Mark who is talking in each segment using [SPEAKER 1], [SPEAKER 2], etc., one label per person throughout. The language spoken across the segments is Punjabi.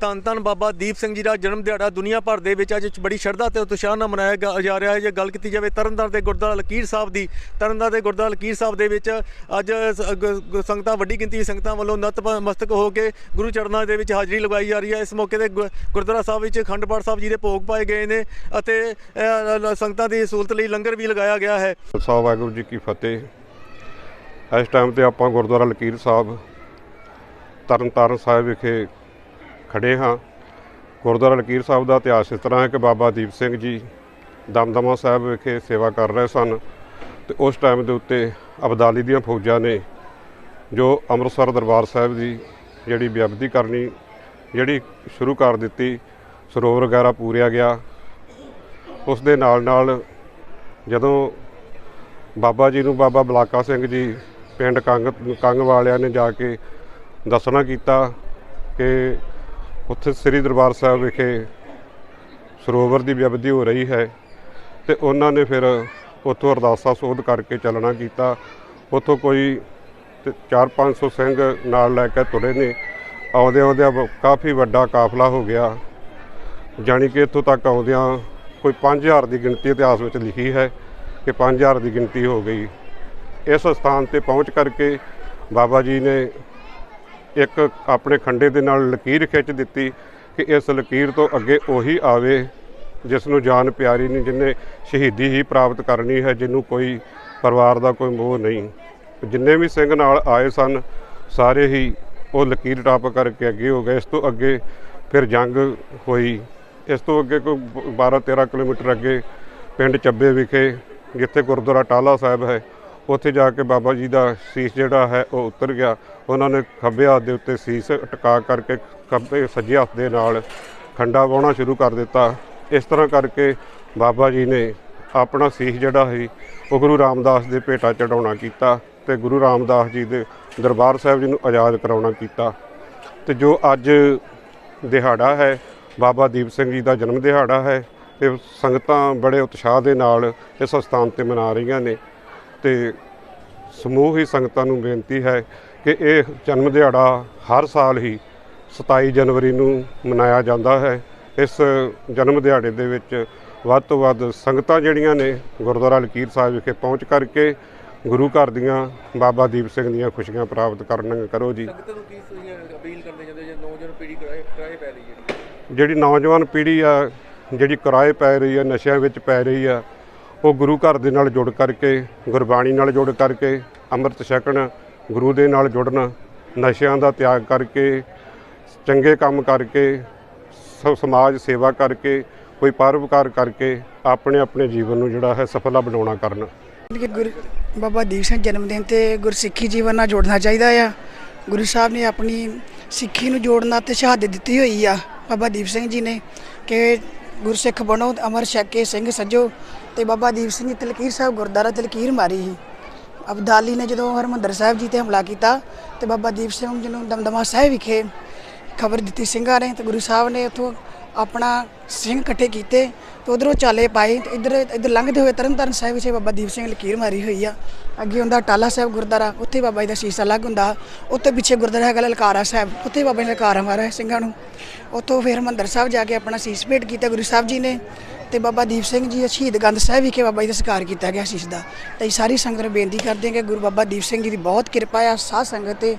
[SPEAKER 1] ਧੰਨ ਧੰਨ ਬਾਬਾ ਦੀਪ ਸਿੰਘ ਜੀ ਦਾ ਜਨਮ ਦਿਹਾੜਾ ਦੁਨੀਆ ਭਰ ਦੇ ਵਿੱਚ ਅੱਜ ਬੜੀ ਸ਼ਰਧਾ ਤੇ ਉਤਸ਼ਾਹ ਨਾਲ ਮਨਾਇਆ ਗਾ- ਜਾ ਰਿਹਾ ਹੈ। ਜੇ ਗੱਲ ਕੀਤੀ ਜਾਵੇ ਤਰਨਤਾਰਨ ਦੇ ਗੁਰਦੁਆਰਾ ਲਕੀਰ ਸਾਹਿਬ ਦੀ, ਤਰਨਤਾਰਨ ਦੇ ਗੁਰਦੁਆਰਾ ਲਕੀਰ ਸਾਹਿਬ ਦੇ ਵਿੱਚ ਅੱਜ ਸ- ਗ- ਸੰਗਤਾਂ, ਵੱਡੀ ਗਿਣਤੀ ਦੀ ਸੰਗਤਾਂ ਵੱਲੋਂ ਨਤਮਸਤਕ ਹੋ ਕੇ ਗੁਰੂ ਚਰਨਾਂ ਦੇ ਵਿੱਚ ਹਾਜ਼ਰੀ ਲਗਾਈ ਜਾ ਰਹੀ ਹੈ। ਇਸ ਮੌਕੇ ਤੇ ਗੁਰਦੁਆਰਾ ਸਾਹਿਬ ਵਿੱਚ ਅਖੰਡ ਪਾਠ ਸਾਹਿਬ ਜੀ ਦੇ ਭੋਗ ਪਾਏ ਗਏ ਨੇ ਅਤੇ ਸੰਗਤਾਂ ਦੀ ਸਹੂਲਤ ਲਈ ਲੰਗਰ ਵੀ ਲਗਾਇਆ ਗਿਆ ਹੈ।
[SPEAKER 2] ਸਾਹਿਬ ਵਾਹਿਗੁਰੂ ਜੀ ਕੀ ਫਤਿਹ। ਇਸ ਟਾਈਮ ਤੇ ਆਪਾਂ ਗੁਰਦੁਆਰਾ ਲਕੀਰ ਸਾਹਿਬ, ਤਰਨਤਾਰਨ ਸਾਹਿਬ ਵਿਖੇ ਖੜੇ ਹਾਂ। ਗੁਰਦੁਆਰਾ ਲਕੀਰ ਸਾਹਿਬ ਦਾ ਇਤਿਹਾਸ ਇਸ ਤਰ੍ਹਾਂ ਹੈ ਕਿ ਬਾਬਾ ਦੀਪ ਸਿੰਘ ਜੀ ਦਮਦਮਾ ਸਾਹਿਬ ਵਿਖੇ ਸੇਵਾ ਕਰ ਰਹੇ ਸਨ ਤੇ ਉਸ ਟਾਈਮ ਦੇ ਉੱਤੇ ਅਬਦਾਲੀ ਦੀਆਂ ਫੌਜਾਂ ਨੇ ਜੋ ਅੰਮ੍ਰਿਤਸਰ ਦਰਬਾਰ ਸਾਹਿਬ ਦੀ ਜਿਹੜੀ ਬੇਅਬਦੀ ਕਰਨੀ, ਜਿਹੜੀ ਸ਼ੁਰੂ ਕਰ ਦਿੱਤੀ, ਸਰੋਵਰ ਵਗੈਰਾ ਪੂਰਿਆ ਗਿਆ। ਉਸ ਦੇ ਨਾਲ ਨਾਲ ਜਦੋਂ ਬਾਬਾ ਜੀ ਨੂੰ ਬਾਬਾ ਬਲਾਕਾ ਸਿੰਘ ਜੀ ਪਿੰਡ ਕੰਗ ਕੰਗ ਵਾਲਿਆਂ ਨੇ ਜਾ ਕੇ ਦੱਸਣਾ ਕੀਤਾ ਕਿ ਉੱਥੇ ਸ੍ਰੀ ਦਰਬਾਰ ਸਾਹਿਬ ਵਿਖੇ ਸਰੋਵਰ ਦੀ ਬੇਅਬਦੀ ਹੋ ਰਹੀ ਹੈ ਤੇ ਉਹਨਾਂ ਨੇ ਫਿਰ ਉੱਥੋਂ ਅਰਦਾਸਾ ਸੋਧ ਕਰਕੇ ਚੱਲਣਾ ਕੀਤਾ। ਉੱਥੋਂ ਕੋਈ 4-500 ਸਿੰਘ ਨਾਲ ਲੈ ਕੇ ਤੁਰੇ ਨੇ। ਆਉਂਦੇ ਆਉਂਦਿਆਂ ਵ- ਕਾਫੀ ਵੱਡਾ ਕਾਫਲਾ ਹੋ ਗਿਆ। ਜਾਣੀ ਕਿ ਇੱਥੋਂ ਤੱਕ ਆਉਂਦਿਆਂ ਕੋਈ 5000 ਦੀ ਗਿਣਤੀ ਇਤਿਹਾਸ ਵਿੱਚ ਲਿਖੀ ਹੈ ਕਿ 5000 ਦੀ ਗਿਣਤੀ ਹੋ ਗਈ। ਇਸ ਸਥਾਨ ਤੇ ਪਹੁੰਚ ਕਰਕੇ ਬਾਬਾ ਜੀ ਨੇ ਇੱਕ ਆਪਣੇ ਖੰਡੇ ਦੇ ਨਾਲ ਲਕੀਰ ਖਿੱਚ ਦਿੱਤੀ ਕਿ ਇਸ ਲਕੀਰ ਤੋਂ ਅੱਗੇ ਉਹੀ ਆਵੇ, ਜਿਸ ਨੂੰ ਜਾਨ ਪਿਆਰੀ ਨਹੀਂ, ਜਿਨੇ ਸ਼ਹੀਦੀ ਹੀ ਪ੍ਰਾਪਤ ਕਰਨੀ ਹੈ, ਜਿਹਨੂੰ ਕੋਈ ਪਰਿਵਾਰ ਦਾ ਕੋਈ ਮੋਹ ਨਹੀਂ। ਜਿੰਨੇ ਵੀ ਸਿੰਘ ਨਾਲ ਆਏ ਸਨ, ਸਾਰੇ ਹੀ ਉਹ ਲਕੀਰ ਟਾਪ ਕਰਕੇ ਅੱਗੇ ਹੋ ਗਏ। ਇਸ ਤੋਂ ਅੱਗੇ ਫਿਰ ਜੰਗ ਹੋਈ। ਇਸ ਤੋਂ ਅੱਗੇ ਕੋਈ 12 13 ਕਿਲੋਮੀਟਰ ਅੱਗੇ ਪਿੰਡ ਚੱਬੇ ਵਿਖੇ, ਜਿੱਥੇ ਗੁਰਦੁਆਰਾ ਟਾਲਾ ਸਾਹਿਬ ਹੈ ਉੱਥੇ ਜਾ ਕੇ ਬਾਬਾ ਜੀ ਦਾ ਸੀਸ ਜਿਹੜਾ ਹੈ ਉਹ ਉਤਰ ਗਿਆ। ਉਹਨਾਂ ਨੇ ਖੱਬੇ ਹੱਥ ਦੇ ਉੱਤੇ ਸੀਸ ਟਿਕਾ ਕਰਕੇ ਖੱਬੇ ਸੱਜੇ ਹੱਥ ਦੇ ਨਾਲ ਖੰਡਾ ਵਾਹੁਣਾ ਸ਼ੁਰੂ ਕਰ ਦਿੱਤਾ। ਇਸ ਤਰ੍ਹਾਂ ਕਰਕੇ ਬਾਬਾ ਜੀ ਨੇ ਆਪਣਾ ਸੀਸ ਜਿਹੜਾ ਸੀ, ਉਹ ਗੁਰੂ ਰਾਮਦਾਸ ਦੇ ਭੇਟਾ ਚੜਾਉਣਾ ਕੀਤਾ ਤੇ ਗੁਰੂ ਰਾਮਦਾਸ ਜੀ ਦੇ ਦਰਬਾਰ ਸਾਹਿਬ ਜੀ ਨੂੰ ਆਜ਼ਾਦ ਕਰਾਉਣਾ ਕੀਤਾ। ਤੇ ਜੋ ਅੱਜ ਦਿਹਾੜਾ ਹੈ, ਬਾਬਾ ਦੀਪ ਸਿੰਘ ਜੀ ਦਾ ਜਨਮ ਦਿਹਾੜਾ ਹੈ, ਤੇ ਸੰਗਤਾਂ ਬੜੇ ਉਤਸ਼ਾਹ ਦੇ ਨਾਲ ਇਸ ਸਥਾਨ ਤੇ ਮਨਾ ਰਹੀਆਂ ਨੇ। ਤੇ ਸਮੂਹ ਹੀ ਸੰਗਤਾਂ ਨੂੰ ਬੇਨਤੀ ਹੈ ਕਿ ਇਹ ਜਨਮ ਦਿਹਾੜਾ ਹਰ ਸਾਲ ਹੀ 27 ਜਨਵਰੀ ਨੂੰ ਮਨਾਇਆ ਜਾਂਦਾ ਹੈ। ਇਸ ਜਨਮ ਦਿਹਾੜੇ ਦੇ ਵਿੱਚ ਵੱਧ ਤੋਂ ਵੱਧ ਸੰਗਤਾਂ ਜਿਹੜੀਆਂ ਨੇ ਗੁਰਦੁਆਰਾ ਲਕੀਰ ਸਾਹਿਬ ਵਿਖੇ ਪਹੁੰਚ ਕਰਕੇ ਗੁਰੂ ਘਰ ਦੀਆਂ ਬਾਬਾ ਦੀਪ ਸਿੰਘ ਦੀਆਂ ਖੁਸ਼ੀਆਂ ਪ੍ਰਾਪਤ ਕਰਨ ਕਰੋ ਜੀ।
[SPEAKER 1] ਸੰਗਤ ਨੂੰ ਕੀ ਅਪੀਲ ਕਰਦੇ ਜਾਂਦੇ ਜੇ ਨੌਜਵਾਨ ਪੀੜ੍ਹੀ ਕਰਾਏ ਕਰਾਏ ਪੈ ਰਹੀ ਜਿਹੜੀ।
[SPEAKER 2] ਜਿਹੜੀ ਨੌਜਵਾਨ ਪੀੜ੍ਹੀ ਆ ਜਿਹੜੀ ਕਿਰਾਏ ਪੈ ਰਹੀ ਆ ਨਸ਼ਿਆਂ ਵਿੱਚ ਪੈ ਰਹੀ ਆ ਉਹ ਗੁਰੂ ਘਰ ਦੇ ਨਾਲ ਜੁੜ ਕਰਕੇ, ਗੁਰਬਾਣੀ ਨਾਲ ਜੁੜ ਕਰਕੇ, ਅੰਮ੍ਰਿਤ ਛਕਣ, ਗੁਰੂ ਦੇ ਨਾਲ ਜੁੜਨ, ਨਸ਼ਿਆਂ ਦਾ ਤਿਆਗ ਕਰਕੇ, ਚੰਗੇ ਕੰਮ ਕਰਕੇ ਸਮਾਜ ਸੇਵਾ ਕਰਕੇ, ਕੋਈ ਪਰਉਪਕਾਰ ਕਰਕੇ ਆਪਣੇ ਆਪਣੇ ਜੀਵਨ ਨੂੰ ਜਿਹੜਾ ਹੈ ਸਫਲਾ ਬਣਾਉਣਾ ਕਰਨ।
[SPEAKER 3] ਕਿ ਗੁਰੂ, ਬਾਬਾ ਦੀਪ ਸਿੰਘ ਜਨਮ ਦਿਨ ਤੇ ਗੁਰਸਿੱਖੀ ਜੀਵਨ ਨਾਲ ਜੋੜਨਾ ਚਾਹੀਦਾ ਆ। ਗੁਰੂ ਸਾਹਿਬ ਨੇ ਆਪਣੀ ਸਿੱਖੀ ਨੂੰ ਜੋੜਨਾ ਤੇ ਸ਼ਹਾਦਤ ਦਿੱਤੀ ਹੋਈ ਆ, ਬਾਬਾ ਦੀਪ ਸਿੰਘ ਜੀ ਨੇ ਕਿ ਗੁਰਸਿੱਖ ਬਣੋ ਤੇ ਅਮਰ ਛਕ ਕੇ ਸਿੰਘ ਸੱਜੋ ਤੇ ਬਾਬਾ ਦੀਪ ਸਿੰਘ ਜੀ ਤਲਕੀਰ ਸਾਹਿਬ, ਗੁਰਦਾਰਾ ਤਲਕੀਰ ਮਾਰੀ ਸੀ ਅਬਦਾਲੀ ਨੇ ਜਦੋਂ ਹਰਮੰਦਰ ਸਾਹਿਬ ਜੀ ਤੇ ਹਮਲਾ ਕੀਤਾ ਤੇ ਬਾਬਾ ਦੀਪ ਸਿੰਘ ਜੀ ਨੂੰ ਦਮਦਮਾ ਸਾਹਿਬ ਵਿਖੇ ਖਬਰ ਦਿੱਤੀ ਸਿੰਘਾਂ ਨੇ ਤੇ ਗੁਰੂ ਸਾਹਿਬ ਨੇ ਉੱਥੋਂ ਆਪਣਾ ਸਿੰਘ ਇਕੱਠੇ ਕੀਤੇ ਤੇ ਉਧਰੋਂ ਚਾਲੇ ਪਾਏ ਤੇ ਇੱਧਰ ਇੱਧਰ ਲੰਘਦੇ ਹੋਏ ਤਰਨਤਾਰਨ ਸਾਹਿਬ ਵਿਖੇ ਬਾਬਾ ਦੀਪ ਸਿੰਘ ਲਕੀਰ ਮਾਰੀ ਹੋਈ ਆ। ਅੱਗੇ ਹੁੰਦਾ ਟਾਲਾ ਸਾਹਿਬ ਗੁਰਦਾਰਾ ਉੱਥੇ ਬਾਬਾ ਜੀ ਦਾ ਸ਼ੀਸ਼ਾ ਲੱਗ ਹੁੰਦਾ। ਉੱਥੇ ਪਿੱਛੇ ਗੁਰਦਾਰਾ ਹੈਗਾ ਲਲਕਾਰਾ ਸਾਹਿਬ, ਉੱਥੇ ਬਾਬਾ ਜੀ ਨੇ ਲਲਕਾਰਾ ਮਾਰਿਆ ਸਿੰਘਾਂ ਨੂੰ। ਉੱਥੋਂ ਫਿਰ ਹਰਮੰਦਰ ਸਾਹਿਬ ਜਾ ਕੇ ਆਪਣਾ ਸੀਸ ਭੇਟ ਕੀਤਾ ਗੁਰੂ ਸਾਹਿਬ ਜੀ ਨੇ ਤੇ ਬਾਬਾ ਦੀਪ ਸਿੰਘ ਜੀ ਸ਼ਹੀਦ ਗੰਧ ਸਾਹਿਬ ਵਿਖੇ ਬਾਬਾ ਜੀ ਦਾ ਸਤਿਕਾਰ ਕੀਤਾ ਗਿਆ ਸ਼ੀਸ਼ ਦਾ। ਤੇ ਅਸੀਂ ਸਾਰੀ ਸੰਗਤ ਨੂੰ ਬੇਨਤੀ ਕਰਦੇ ਹਾਂ ਕਿ ਗੁਰੂ ਬਾਬਾ ਦੀਪ ਸਿੰਘ ਜੀ ਦੀ ਬਹੁਤ ਕਿਰਪਾ ਆ ਸਾਧ ਸੰਗਤ ਤੇ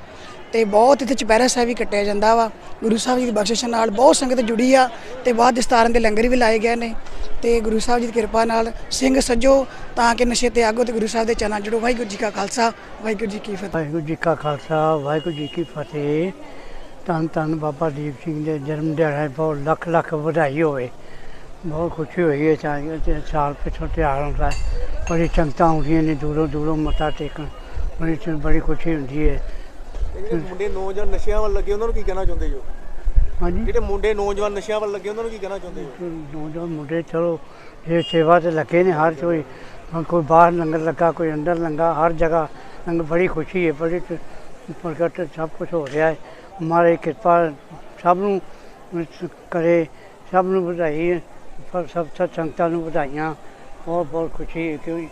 [SPEAKER 3] ਤੇ ਬਹੁਤ ਇੱਥੇ ਚੁਪਹਿਰਾ ਸਾਹਿਬ ਵੀ ਕੱਟਿਆ ਜਾਂਦਾ ਵਾ। ਗੁਰੂ ਸਾਹਿਬ ਜੀ ਦੀ ਬਖਸ਼ਿਸ਼ ਨਾਲ ਬਹੁਤ ਸੰਗਤ ਜੁੜੀ ਆ ਤੇ ਬਾਅਦ ਦਸਤਾਰ ਦੇ ਲੰਗਰ ਵੀ ਲਾਏ ਗਏ ਨੇ ਤੇ ਗੁਰੂ ਸਾਹਿਬ ਜੀ ਦੀ ਕਿਰਪਾ ਨਾਲ ਸਿੰਘ ਸੱਜੋ ਤਾਂ ਕਿ ਨਸ਼ੇ ਤੇ ਆਗੋ ਤੇ ਗੁਰੂ ਸਾਹਿਬ ਦੇ ਚਰਨਾਂ ਜੁੜੋ। ਵਾਹਿਗੁਰੂ ਜੀ ਕਾ ਖਾਲਸਾ ਵਾਹਿਗੁਰੂ ਜੀ ਕੀ ਫਤਿਹ।
[SPEAKER 4] ਵਾਹਿਗੁਰੂ ਜੀ ਕਾ ਖਾਲਸਾ ਵਾਹਿਗੁਰੂ ਜੀ ਕੀ ਫਤਿਹ। ਧੰਨ ਧੰਨ ਬਾਬਾ ਦੀਪ ਸਿੰਘ ਦੇ ਜਨਮ ਦਿਹਾੜੇ ਬਹੁਤ ਲੱਖ ਲੱਖ ਵਧਾਈ ਹੋਵੇ। ਬਹੁਤ ਖੁਸ਼ੀ ਹੋਈ ਹੈ ਚਾਹ ਤੇ ਸਾਲ ਪਿਛੋਂ ਤਿਉਹਾਰ ਹੁੰਦਾ ਬੜੀ ਸੰਗਤਾਂ ਆਉਂਦੀਆਂ ਨੇ ਦੂਰੋਂ ਦੂਰੋਂ ਮੱਥਾ ਟੇਕਣ। ਬੜੀ ਚ- ਬੜੀ ਖੁਸ਼ੀ ਹੁੰਦੀ ਹੈ।
[SPEAKER 1] ਮੁੰਡੇ ਨੌਜਵਾਨ ਨਸ਼ਿਆਂ ਵੱਲ ਲੱਗੇ ਉਹਨਾਂ ਨੂੰ ਕੀ ਕਹਿਣਾ ਚਾਹੁੰਦੇ ਜੋ
[SPEAKER 4] ਹਾਂਜੀ।
[SPEAKER 1] ਜਿਹੜੇ ਮੁੰਡੇ ਨੌਜਵਾਨ ਨਸ਼ਿਆਂ ਵੱਲ ਲੱਗੇ ਉਹਨਾਂ ਨੂੰ ਕੀ ਕਹਿਣਾ ਚਾਹੁੰਦੇ ਹੋ?
[SPEAKER 4] ਨੌਜਵਾਨ ਮੁੰਡੇ ਚਲੋ ਇਹ ਸੇਵਾ ਤੇ ਲੱਗੇ ਨੇ ਹਰ ਕੋਈ। ਕੋਈ ਬਾਹਰ ਲੰਗਰ ਲੱਗਾ ਕੋਈ ਅੰਦਰ ਲੰਗਾ ਹਰ ਜਗ੍ਹਾ ਲੰਗਰ ਬੜੀ ਖੁਸ਼ੀ ਹੈ ਬੜੀ ਪ੍ਰਗਟ ਸਭ ਕੁਝ ਹੋ ਰਿਹਾ ਹੈ। ਮਾਰੇ ਕਿਰਪਾ ਸਭ ਨੂੰ ਕਰੇ ਸਭ ਨੂੰ ਵਧਾਈ ਸਭ ਸਭ ਸੰਗਤਾਂ ਨੂੰ ਵਧਾਈਆਂ। ਬਹੁਤ ਬਹੁਤ ਖੁਸ਼ੀ ਹੈ ਕਿ